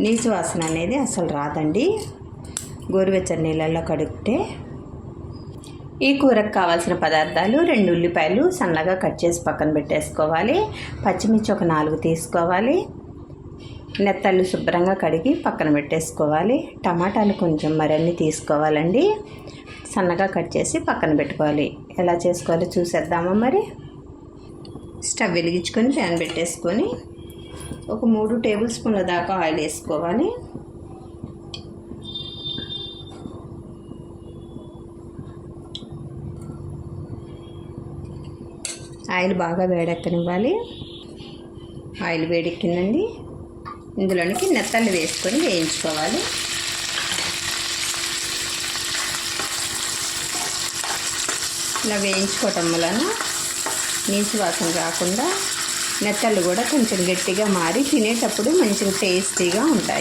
నీచు వాసన అనేది అసలు రాదండి. గోరువెచ్చని నీళ్ళల్లో కడిగితే ఈ కూరకు కావాల్సిన పదార్థాలు రెండు ఉల్లిపాయలు సన్నగా కట్ చేసి పక్కన పెట్టేసుకోవాలి. పచ్చిమిర్చి ఒక నాలుగు తీసుకోవాలి. నెత్తళ్ళు శుభ్రంగా కడిగి పక్కన పెట్టేసుకోవాలి. టమాటాలు కొంచెం మరిన్ని తీసుకోవాలండి. సన్నగా కట్ చేసి పక్కన పెట్టుకోవాలి. ఎలా చేసుకోవాలో చూసేద్దామా మరి? స్టవ్ వెలిగించుకొని ఫ్యాన్ పెట్టేసుకొని ఒక మూడు టేబుల్ స్పూన్ల దాకా ఆయిల్ వేసుకోవాలి. ఆయిల్ బాగా వేడెక్కనివ్వాలి. ఆయిల్ వేడెక్కిందండి. ఇందులోనికి నెత్తళ్ళు వేసుకొని వేయించుకోవాలి. ఇలా వేయించుకోవటం వలన నీచు వాసన రాకుండా నెత్తలు కూడా కొంచెం గట్టిగా మారి తినేటప్పుడు మంచిగా టేస్టీగా ఉంటాయి.